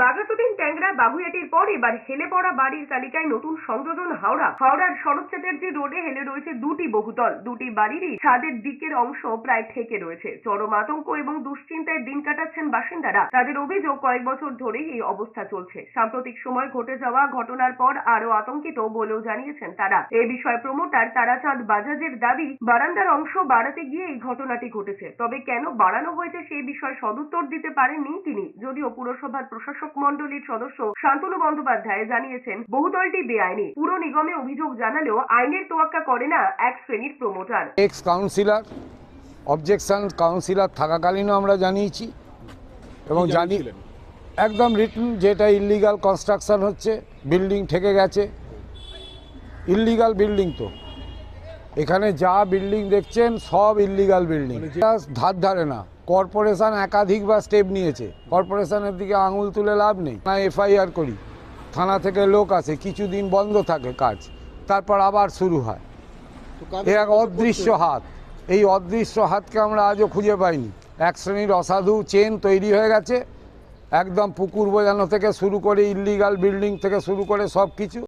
বাঘাসুদিন ট্যাংরা বাগুইয়াটির পর এবার হেলে পড়া বাড়ির তালিকায় নতুন সংযোজন হাওড়া। হাওড়ার শরৎ চ্যাটার্জি রোডে হেলে রয়েছে দুটি বহুতল। দুটি বাড়িরই ছাদের দিকের অংশ প্রায় ঠেকে রয়েছে। চরম আতঙ্ক এবং দুশ্চিন্তায় দিন কাটাচ্ছেন বাসিন্দারা। তাদের অভিযোগ, কয়েক বছর ধরেই এই অবস্থা চলছে। সাম্প্রতিক সময় ঘটে যাওয়া ঘটনার পর আরও আতঙ্কিত বলেও জানিয়েছেন তারা। এ বিষয়ে প্রমোটার তারাচাঁদ বাজাজের দাবি, বারান্দার অংশ বাড়াতে গিয়ে এই ঘটনাটি ঘটেছে। তবে কেন বাড়ানো হয়েছে সেই বিষয়ে সদুত্তর দিতে পারেননি তিনি। যদিও পুরসভার প্রশাসক মণ্ডলীর সদস্য শান্তনু বন্দ্যোপাধ্যায় জানিয়েছেন বহুতলটি বেআইনি। পুর নিগমে অভিযোগ জানালেও আইনের তোয়াক্কা করে না এক শ্রেণির promoter. Ex councillor objection councillor থাকাকালীনও আমরা জানিয়েছি এবং জানি একদম রিটার্ন যেটা ইলিগাল কনস্ট্রাকশন হচ্ছে বিল্ডিং ঠেকে গেছে। ইল্লিগাল বিল্ডিং তো। এখানে যা বিল্ডিং দেখছেন সব ইল্লিগাল বিল্ডিং মানে ধার ধারে না। কর্পোরেশন একাধিকবার স্টেপ নিয়েছে। কর্পোরেশনের দিকে আঙুল তুলে লাভ নেই। না এফআইআর করি। থানা থেকে লোক আসে কিছুদিন বন্ধ থাকে কাজ তারপর আবার শুরু হয়। এ এক অদৃশ্য হাত। এই অদৃশ্য হাতকে আমরা আজও খুঁজে পাইনি। এক শ্রেণির অসাধু চেন তৈরি হয়ে গেছে। একদম পুকুর বোঝানো থেকে শুরু করে ইল্লিগাল বিল্ডিং থেকে শুরু করে সব কিছু